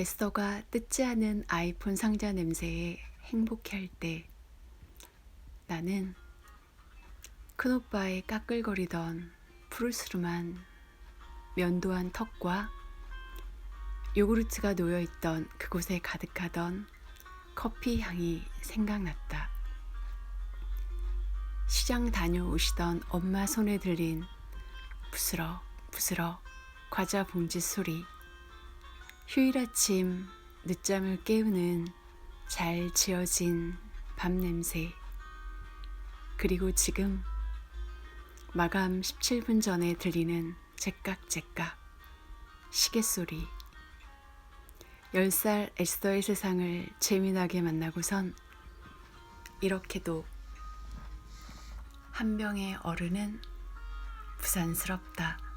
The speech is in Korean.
에스더가 뜯지 않은 아이폰 상자 냄새에 행복해할 때 나는 큰오빠의 까끌거리던 푸르스름한 면도한 턱과 요구르트가 놓여있던 그곳에 가득하던 커피 향이 생각났다. 시장 다녀오시던 엄마 손에 들린 부스럭 부스럭 과자 봉지 소리 휴일 아침 늦잠을 깨우는 잘 지어진 밤 냄새 그리고 지금 마감 17분 전에 들리는 제깍제깍 시계 소리 10살 에스더의 세상을 재미나게 만나고선 이렇게도 한 병의 어른은 부산스럽다.